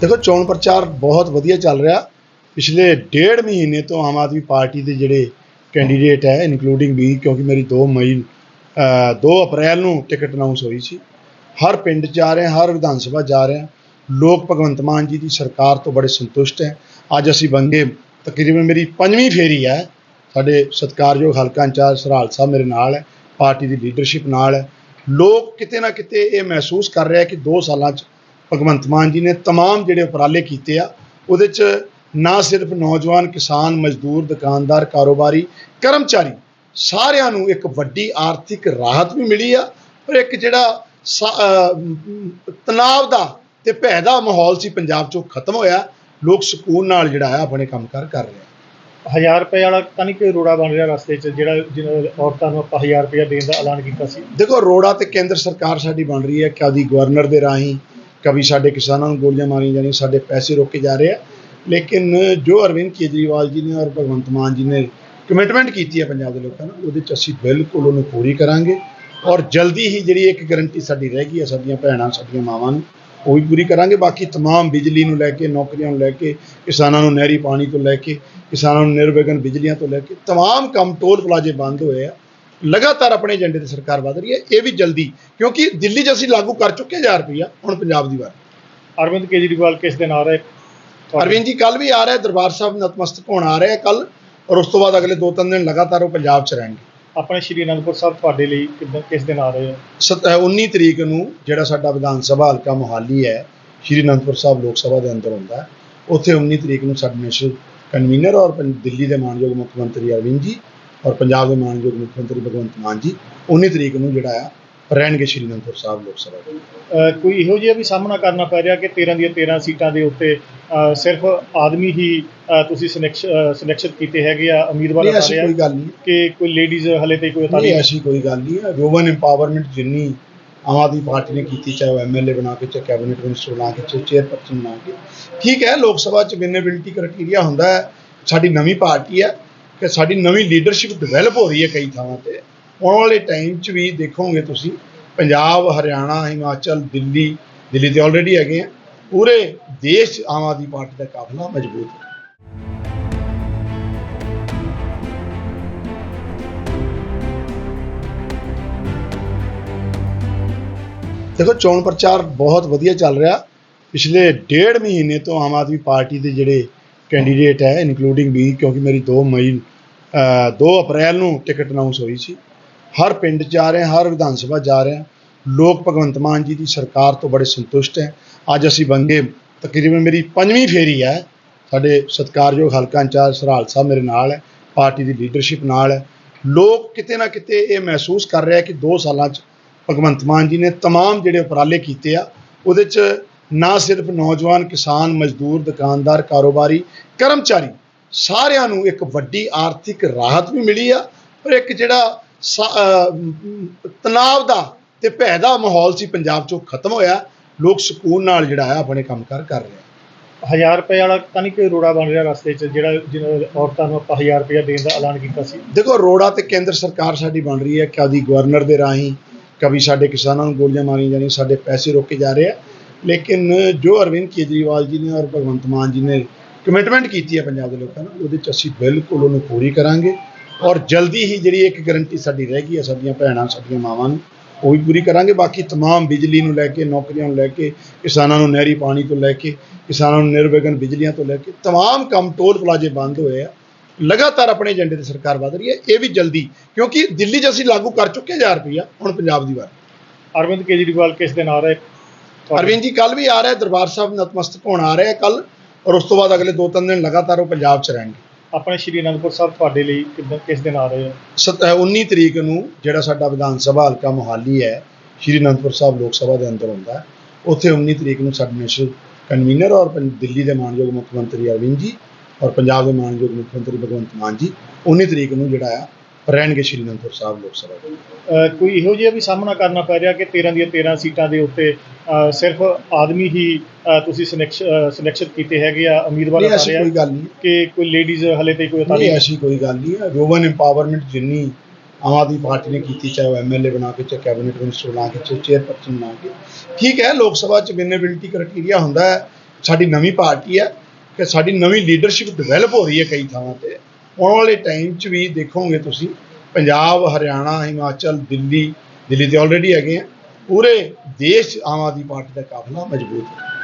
ਦੇਖੋ ਚੋਣ ਪ੍ਰਚਾਰ ਬਹੁਤ ਵਧੀਆ ਚੱਲ ਰਿਹਾ। ਪਿਛਲੇ ਡੇਢ ਮਹੀਨੇ ਤੋਂ ਆਮ ਆਦਮੀ ਪਾਰਟੀ ਦੇ ਜਿਹੜੇ ਕੈਂਡੀਡੇਟ ਹੈ ਇਨਕਲੂਡਿੰਗ ਵੀ ਕਿਉਂਕਿ ਮੇਰੀ 2 ਮਈ ਅ, 2 ਅਪ੍ਰੈਲ ਨੂੰ ਟਿਕਟ ਅਨਾਉਂਸ ਹੋਈ ਸੀ। ਹਰ ਪਿੰਡ ਜਾ ਰਹੇ ਹਾਂ ਹਰ ਵਿਧਾਨ ਸਭਾ ਜਾ ਰਹੇ ਹਾਂ। ਲੋਕ ਭਗਵੰਤ ਮਾਨ ਜੀ ਦੀ ਸਰਕਾਰ ਤੋਂ ਬੜੇ ਸੰਤੁਸ਼ਟ ਹੈ। ਅੱਜ ਅਸੀਂ ਬੰਗੇ ਤਕਰੀਬਨ ਮੇਰੀ ਪੰਜਵੀਂ ਫੇਰੀ ਹੈ। ਸਾਡੇ ਸਤਿਕਾਰਯੋਗ ਹਲਕਾ ਇੰਚਾਰਜ ਸਰਹਾਲ ਸਾਹਿਬ ਮੇਰੇ ਨਾਲ ਹੈ ਪਾਰਟੀ ਦੀ ਲੀਡਰਸ਼ਿਪ ਨਾਲ ਹੈ। ਲੋਕ ਕਿਤੇ ਨਾ ਕਿਤੇ ਇਹ ਮਹਿਸੂਸ ਕਰ ਰਿਹਾ ਕਿ 2 ਸਾਲਾਂ 'ਚ ਭਗਵੰਤ ਮਾਨ ਜੀ ਨੇ तमाम ਜਿਹੜੇ ਉਪਰਾਲੇ ਕੀਤੇ ਆ ਉਹਦੇ 'ਚ ਨਾ ਸਿਰਫ ਨੌਜਵਾਨ ਕਿਸਾਨ ਮਜ਼ਦੂਰ ਦੁਕਾਨਦਾਰ ਕਾਰੋਬਾਰੀ ਕਰਮਚਾਰੀ ਸਾਰਿਆਂ ਨੂੰ ਇੱਕ ਵੱਡੀ ਆਰਥਿਕ ਰਾਹਤ ਵੀ ਮਿਲੀ ਆ ਪਰ ਇੱਕ ਜਿਹੜਾ ਸਾ- ਅਹ, ਮ, ਤਣਾਅ ਦਾ ਤੇ ਭੈ ਦਾ ਮਾਹੌਲ ਸੀ ਪੰਜਾਬ 'ਚੋਂ ਖਤਮ ਹੋਇਆ ਲੋਕ ਸਕੂਨ ਨਾਲ ਜਿਹੜਾ ਹੈ ਆਪਣੇ ਕੰਮਕਾਰ ਕਰ ਰਹੇ ਆ ਹਜ਼ਾਰ ਰੁਪਏ ਵਾਲਾ ਤਾਂ ਨਹੀਂ ਕੋਈ ਰੋੜਾ ਬਣ ਰਿਹਾ ਰਸਤੇ 'ਚ ਜਿਹੜਾ ਜਿਹਨਾਂ ਔਰਤਾਂ ਨੂੰ ਆਪਾਂ ਹਜ਼ਾਰ ਰੁਪਏ ਦੇਣ ਦਾ ਐਲਾਨ ਕੀਤਾ ਸੀ ਦੇਖੋ ਰੋੜਾ ਤੇ ਕੇਂਦਰ ਸਰਕਾਰ ਸਾਡੀ ਬਣ ਰਹੀ ਹੈ ਕਦੀ ਗਵਰਨਰ ਦੇ ਰਾਹੀਂ ਕਵੀ ਸਾਡੇ ਕਿਸਾਨਾਂ ਨੂੰ ਗੋਲੀਆਂ ਮਾਰੀਆਂ ਜਾ ਸਾਡੇ ਪੈਸੇ ਰੋਕੇ ਜਾ ਰਹੇ ਆ। ਲੇਕਿਨ ਜੋ ਅਰਵਿੰਦ ਕੇਜਰੀਵਾਲ ਜੀ ਨੇ ਔਰ ਭਗਵੰਤ ਮਾਨ ਜੀ ਨੇ ਕਮਿਟਮੈਂਟ ਕੀਤੀ ਹੈ ਪੰਜਾਬ ਦੇ ਲੋਕਾਂ ਨੂੰ, ਉਹਦੇ ਚ ਅਸੀਂ ਬਿਲਕੁਲ ਉਹਨੂੰ ਪੂਰੀ ਕਰਾਂਗੇ। ਔਰ ਜਲਦੀ ਹੀ ਜਿਹੜੀ ਇੱਕ ਗਰੰਟੀ ਸਾਡੀ ਰਹਿ ਗਈ ਹੈ ਸਾਡੀਆਂ ਭੈਣਾਂ, ਸਾਡੀਆਂ ਮਾਵਾਂ ਨੂੰ, ਉਹ ਵੀ ਪੂਰੀ ਕਰਾਂਗੇ। ਬਾਕੀ ਤਮਾਮ ਬਿਜਲੀ ਨੂੰ ਲੈ ਕੇ, ਨੌਕਰੀਆਂ ਨੂੰ ਲੈ ਕੇ, ਕਿਸਾਨਾਂ ਨੂੰ ਨਹਿਰੀ ਪਾਣੀ ਤੋਂ ਲੈ ਕੇ, ਕਿਸਾਨਾਂ ਨੂੰ ਨਿਰਵਿਘਨ ਬਿਜਲੀਆਂ ਤੋਂ ਲੈ ਕੇ, ਤਮਾਮ ਕੰਮ ਟੋਲ ਪਲਾਜੇ ਬੰਦ ਹੋਏ ਆ। ਲਗਾਤਾਰ ਆਪਣੇ ਏਜੰਡੇ ਤੇ ਸਰਕਾਰ ਵਧ ਰਹੀ ਹੈ ਇਹ ਵੀ ਜਲਦੀ ਕਿਉਂਕਿ ਦਿੱਲੀ 'ਚ ਅਸੀਂ ਲਾਗੂ ਕਰ ਚੁੱਕੇ 1000 ਰੁਪਈਆ ਹੁਣ ਪੰਜਾਬ ਦੀ ਵਾਰ। ਅਰਵਿੰਦ ਕੇਜਰੀਵਾਲ ਕਿਸ ਦਿਨ ਆ ਰਹੇ? ਅਰਵਿੰਦ ਜੀ ਕੱਲ ਵੀ ਆ ਰਿਹਾ ਦਰਬਾਰ ਸਾਹਿਬ ਨਤਮਸਤਕ ਹੋਣ ਆ ਰਿਹਾ ਕੱਲ ਔਰ ਉਸ ਤੋਂ ਬਾਅਦ ਅਗਲੇ 2-3 ਦਿਨ ਲਗਾਤਾਰ ਉਹ ਪੰਜਾਬ 'ਚ ਰਹਿਣਗੇ। ਆਪਣੇ ਸ਼੍ਰੀ ਅਨੰਦਪੁਰ ਸਾਹਿਬ ਤੁਹਾਡੇ ਲਈ ਕਿੱਦਾਂ ਕਿਸ ਦਿਨ ਆ ਰਹੇ ਅ, 19 ਤਰੀਕ ਨੂੰ ਜਿਹੜਾ ਸਾਡਾ ਵਿਧਾਨ ਸਭਾ ਹਲਕਾ ਮੋਹਾਲੀ ਹੈ ਸ਼੍ਰੀ ਅਨੰਦਪੁਰ ਸਾਹਿਬ ਲੋਕ ਸਭਾ ਦੇ ਅੰਦਰ ਹੁੰਦਾ ਹੈ ਉੱਥੇ 19 ਤਰੀਕ ਨੂੰ ਸਾਡੇ ਨੈਸ਼ਨਲ ਕਨਵੀਨਰ ਔਰ ਦਿੱਲੀ ਦੇ ਮਾਨਯੋਗ ਮੁੱਖ ਮੰਤਰੀ ਅਰਵਿੰਦ ਜੀ ਔਰ ਪੰਜਾਬ ਦੇ ਮਾਨਯੋਗ ਮੁੱਖ ਮੰਤਰੀ ਭਗਵੰਤ ਮਾਨ ਜੀ 19 ਤਰੀਕ ਨੂੰ ਜਿਹੜਾ ਆ ਰਹਿਣਗੇ ਸ਼੍ਰੀ ਅਨੰਦਪੁਰ ਸਾਹਿਬ ਲੋਕ ਸਭਾ ਦੇ ਅਹ ਕੋਈ ਇਹੋ ਜਿਹਾ ਵੀ ਸਾਹਮਣਾ ਕਰਨਾ ਪੈ ਰਿਹਾ ਕਿ 13 ਦੀਆਂ 13 ਸੀਟਾਂ ਦੇ ਉੱਤੇ ਅਹ ਸਿਰਫ ਆਦਮੀ ਹੀ ਅਹ ਤੁਸੀਂ ਸਿਲੈਕਸ਼ਨ ਕੀਤੇ ਹੈਗੇ ਆ ਉਮੀਦਵਾਰ ਨਹੀਂ ਆ ਐਸੀ ਰਹੇ ਆ ਕੋਈ ਗੱਲ ਨਹੀਂ। ਕਿ ਕੋਈ ਲੇਡੀਜ਼ ਹਲੇ ਤੇ ਕੋਈ ਨਹੀਂ ਤਾਲੀ ਐਸੀ ਕੋਈ ਗੱਲ ਨਹੀਂ ਹੈ। ਵੂਮਨ ਇੰਪਾਵਰਮੈਂਟ ਜਿੰਨੀ ਆਮ ਆਦਮੀ ਪਾਰਟੀ ਨੇ ਕੀਤੀ ਚਾਹੇ ਉਹ ਐਮਐਲਏ ਬਣਾ ਕੇ ਚਾਹੇ ਕੈਬਨਿਟ ਮਿਨਿਸਟਰ ਬਣਾ ਕੇ ਚਾਹੇ ਚੇਅਰਪਰਸਨ ਬਣਾ ਕੇ ਠੀਕ ਹੈ ਲੋਕ ਸਭਾ ਚ ਵਿਨੇਬਿਲਿਟੀ ਕ੍ਰਾਈਟੇਰੀਆ ਹੁੰਦਾ ਹੈ ਸਾਡੀ ਨਵੀਂ ਪਾਰਟੀ ਹੈ ਕਿ ਸਾਡੀ ਨਵੀਂ ਲੀਡਰਸ਼ਿਪ ਡਿਵੈਲਪ ਹੋ ਰਹੀ ਹੈ ਕਈ ਥਾਵਾਂ ਤੇ। ਆਉਣ ਵਾਲੇ ਟਾਈਮ 'ਚ ਵੀ ਦੇਖੋਗੇ ਤੁਸੀਂ, ਪੰਜਾਬ, ਹਰਿਆਣਾ, ਹਿਮਾਚਲ, ਦਿੱਲੀ ਦਿੱਲੀ ਤੇ ਆਲਰੇਡੀ ਹੈਗੇ ਆ। ਪੂਰੇ ਦੇਸ਼ ਆਮ ਆਦਮੀ ਪਾਰਟੀ ਦਾ ਕਾਫਲਾ ਮਜ਼ਬੂਤ ਹੈ। ਦੇਖੋ, ਚੋਣ ਪ੍ਰਚਾਰ ਬਹੁਤ ਵਧੀਆ ਚੱਲ ਰਿਹਾ। ਪਿਛਲੇ ਡੇਢ ਮਹੀਨੇ ਤੋਂ ਆਮ ਆਦਮੀ ਪਾਰਟੀ ਦੇ ਜਿਹੜੇ ਕੈਂਡੀਡੇਟ ਹੈ ਇਨਕਲੂਡਿੰਗ ਵੀ ਕਿਉਂਕਿ ਮੇਰੀ 2 ਮਈ ਅ, 2 ਅਪ੍ਰੈਲ ਨੂੰ ਟਿਕਟ ਅਨਾਉਂਸ ਹੋਈ ਸੀ ਹਰ ਪਿੰਡ 'ਚ ਜਾ ਰਹੇ ਹਾਂ ਹਰ ਵਿਧਾਨ ਸਭਾ ਜਾ ਰਹੇ ਹਾਂ ਲੋਕ ਭਗਵੰਤ ਮਾਨ ਜੀ ਦੀ ਸਰਕਾਰ ਤੋਂ ਬੜੇ ਸੰਤੁਸ਼ਟ ਹੈ ਅੱਜ ਅਸੀਂ ਬੰਗੇ ਤਕਰੀਬਨ ਮੇਰੀ ਪੰਜਵੀਂ ਫੇਰੀ ਹੈ ਸਾਡੇ ਸਤਿਕਾਰਯੋਗ ਹਲਕਾ ਇੰਚਾਰਜ ਸਰਹਾਲ ਸਾਹਿਬ ਮੇਰੇ ਨਾਲ ਹੈ ਪਾਰਟੀ ਦੀ ਲੀਡਰਸ਼ਿਪ ਨਾਲ ਹੈ ਲੋਕ ਕਿਤੇ ਨਾ ਕਿਤੇ ਇਹ ਮਹਿਸੂਸ ਕਰ ਰਿਹਾ ਕਿ 2 ਸਾਲਾਂ 'ਚ ਭਗਵੰਤ ਮਾਨ ਜੀ ਨੇ तमाम ਜਿਹੜੇ ਉਪਰਾਲੇ ਕੀਤੇ ਆ ਉਹਦੇ 'ਚ ਨਾ ਸਿਰਫ ਨੌਜਵਾਨ ਕਿਸਾਨ ਮਜ਼ਦੂਰ ਦੁਕਾਨਦਾਰ ਕਾਰੋਬਾਰੀ ਕਰਮਚਾਰੀ ਸਾਰਿਆਂ ਨੂੰ ਇੱਕ ਵੱਡੀ ਆਰਥਿਕ ਰਾਹਤ ਵੀ ਮਿਲੀ ਆ ਪਰ ਇੱਕ ਜਿਹੜਾ ਤਣਾਅ ਦਾ ਤੇ ਭੈ ਦਾ ਮਾਹੌਲ ਸੀ ਪੰਜਾਬ 'ਚੋਂ ਖਤਮ ਹੋਇਆ। ਲੋਕ ਸਕੂਨ ਨਾਲ ਜਿਹੜਾ ਹੈ ਆਪਣੇ ਕੰਮਕਾਰ ਕਰ ਰਹੇ ਆ। ਹਜ਼ਾਰ ਰੁਪਏ ਵਾਲਾ ਤਾਂ ਨਹੀਂ ਕੋਈ ਰੋੜਾ ਬਣ ਰਿਹਾ ਰਸਤੇ 'ਚ ਜਿਹੜਾ ਜਿਹਨਾਂ ਔਰਤਾਂ ਨੂੰ ਆਪਾਂ ਹਜ਼ਾਰ ਰੁਪਏ ਦੇਣ ਦਾ ਐਲਾਨ ਕੀਤਾ ਸੀ? ਦੇਖੋ ਰੋੜਾ ਤੇ ਕੇਂਦਰ ਸਰਕਾਰ ਸਾਡੀ ਬਣ ਰਹੀ ਹੈ। ਕਦੀ ਗਵਰਨਰ ਦੇ ਰਾਹੀਂ ਕभी ਸਾਡੇ ਕਿਸਾਨਾਂ ਨੂੰ ਗੋਲੀਆਂ ਮਾਰੀਆਂ ਜਾਂਦੀਆਂ ਸਾਡੇ ਪੈਸੇ ਰੋਕੇ ਜਾ ਰਹੇ ਆ। ਲੇਕਿਨ ਜੋ ਅਰਵਿੰਦ ਕੇਜਰੀਵਾਲ ਜੀ ਨੇ ਔਰ ਭਗਵੰਤ ਮਾਨ ਜੀ ਨੇ ਕਮਿਟਮੈਂਟ ਕੀਤੀ ਹੈ ਪੰਜਾਬ ਦੇ ਲੋਕਾਂ ਨੂੰ ਉਹਦੇ ਚ ਅਸੀਂ ਬਿਲਕੁਲ ਉਹਨੂੰ ਪੂਰੀ ਕਰਾਂਗੇ ਔਰ ਜਲਦੀ ਹੀ ਜਿਹੜੀ ਇੱਕ ਗਰੰਟੀ ਸਾਡੀ ਰਹਿ ਗਈ ਹੈ ਸਾਡੀਆਂ ਭੈਣਾਂ ਸਾਡੀਆਂ ਮਾਵਾਂ ਨੂੰ ਉਹ ਵੀ ਪੂਰੀ ਕਰਾਂਗੇ ਬਾਕੀ तमाम ਬਿਜਲੀ ਨੂੰ ਲੈ ਕੇ ਨੌਕਰੀਆਂ ਨੂੰ ਲੈ ਕੇ ਕਿਸਾਨਾਂ ਨੂੰ ਨਹਿਰੀ ਪਾਣੀ ਤੋਂ ਲੈ ਕੇ ਕਿਸਾਨਾਂ ਨੂੰ ਨਿਰਵਿਘਨ ਬਿਜਲੀਆਂ ਤੋਂ ਲੈ ਕੇ तमाम ਕੰਮ ਟੋਲ ਪਲਾਜ਼ੇ ਬੰਦ ਹੋਏ ਆ ਲਗਾਤਾਰ ਆਪਣੇ ਏਜੰਡੇ ਤੇ ਸਰਕਾਰ ਵਧ ਰਹੀ ਹੈ ਇਹ ਵੀ ਜਲਦੀ ਕਿਉਂਕਿ ਦਿੱਲੀ 'ਚ ਅਸੀਂ ਲਾਗੂ ਕਰ ਚੁੱਕੇ 1000 ਰੁਪਈਆ ਹੁਣ ਪੰਜਾਬ ਦੀ ਵਾਰ ਅਰਵਿੰਦ ਕੇਜਰੀਵਾਲ ਕਿਸ ਦਿਨ ਆ ਰਹੇ ਤੁਹਾਡੇ- ਅਰਵਿੰਦ ਜੀ ਕੱਲ ਵੀ ਆ ਰਿਹਾ ਦਰਬਾਰ ਸਾਹਿਬ ਨਤਮਸਤਕ ਹੋਣ ਆ ਰਿਹਾ ਕੱਲ ਔਰ ਉਸ ਤੋਂ ਬਾਅਦ ਅਗਲੇ 2-3 ਦਿਨ ਲਗਾਤਾਰ ਉਹ ਪੰਜਾਬ 'ਚ ਰਹਿਣਗੇ। ਆਪਣੇ ਸ਼੍ਰੀ ਅਨੰਦਪੁਰ ਸਾਹਿਬ ਤੁਹਾਡੇ ਲਈ ਕਿੱਦਾਂ ਕਿਸ ਦਿਨ ਆ ਰਹੇ ਅ, 19 ਤਰੀਕ ਨੂੰ ਜਿਹੜਾ ਸਾਡਾ ਵਿਧਾਨ ਸਭਾ ਹਲਕਾ ਮੋਹਾਲੀ ਹੈ ਸ਼੍ਰੀ ਅਨੰਦਪੁਰ ਸਾਹਿਬ ਲੋਕ ਸਭਾ ਦੇ ਅੰਦਰ ਹੁੰਦਾ ਹੈ ਉੱਥੇ 19 ਤਰੀਕ ਨੂੰ ਸਾਡੇ ਨੈਸ਼ਨਲ ਕਨਵੀਨਰ ਔਰ ਦਿੱਲੀ ਦੇ ਮਾਨਯੋਗ ਮੁੱਖ ਮੰਤਰੀ ਅਰਵਿੰਦ ਜੀ ਔਰ ਪੰਜਾਬ ਦੇ ਮਾਨਯੋਗ ਮੁੱਖ ਮੰਤਰੀ ਭਗਵੰਤ ਮਾਨ ਜੀ 19 ਤਰੀਕ ਨੂੰ ਜਿਹੜਾ ਆ ਰਹਿਣਗੇ ਸ਼੍ਰੀ ਅਨੰਦਪੁਰ ਸਾਹਿਬ ਲੋਕ ਸਭਾ ਦੇ। ਅਹ ਕੋਈ ਇਹੋ ਜਿਹਾ ਵੀ ਸਾਹਮਣਾ ਕਰਨਾ ਪੈ ਰਿਹਾ ਕਿ 13 ਦੀਆਂ 13 ਸੀਟਾਂ ਦੇ ਉੱਤੇ ਅਹ ਸਿਰਫ ਆਦਮੀ ਹੀ ਅਹ ਤੁਸੀਂ ਸਿਲੈਕਸ਼ਨ ਕੀਤੇ ਹੈਗੇ ਆ ਉਮੀਦਵਾਰ ਨਹੀਂ ਆ ਐਸੀ ਰਹੇ ਆ ਕੋਈ ਗੱਲ ਨਹੀਂ। ਕਿ ਕੋਈ ਲੇਡੀਜ਼ ਹਲੇ ਤੇ ਕੋਈ ਨਹੀਂ ਐਸੀ ਕੋਈ ਗੱਲ ਨਹੀਂ ਹੈ। ਵੂਮਨ ਇੰਪਾਵਰਮੈਂਟ ਜਿੰਨੀ ਆਮ ਆਦਮੀ ਪਾਰਟੀ ਨੇ ਕੀਤੀ ਚਾਹੇ ਉਹ ਐਮਐਲਏ ਬਣਾ ਕੇ ਚਾਹੇ ਕੈਬਨਿਟ ਮਿਨਿਸਟਰ ਬਣਾ ਕੇ ਚਾਹੇ ਚੇਅਰਪਰਸਨ ਬਣਾ ਕੇ ਠੀਕ ਹੈ ਲੋਕ ਸਭਾ ਚ ਵਿਨੇਬਿਲਿਟੀ ਕ੍ਰਾਈਟੇਰੀਆ ਹੁੰਦਾ ਹੈ। ਸਾਡੀ ਨਵੀਂ ਪਾਰਟੀ ਹੈ ਕਿ ਸਾਡੀ ਨਵੀਂ ਲੀਡਰਸ਼ਿਪ ਡਿਵੈਲਪ ਹੋ ਰਹੀ ਹੈ ਕਈ ਥਾਵਾਂ ਤੇ। ਆਉਣ ਵਾਲੇ ਟਾਈਮ 'ਚ ਵੀ ਦੇਖੋਗੇ ਤੁਸੀਂ, ਪੰਜਾਬ, ਹਰਿਆਣਾ, ਹਿਮਾਚਲ, ਦਿੱਲੀ ਦਿੱਲੀ ਤੇ ਆਲਰੇਡੀ ਹੈਗੇ ਆ, ਪੂਰੇ ਦੇਸ਼ ਆਮ ਆਦਮੀ ਪਾਰਟੀ ਦਾ ਕਾਫਲਾ ਮਜ਼ਬੂਤ ਹੈ।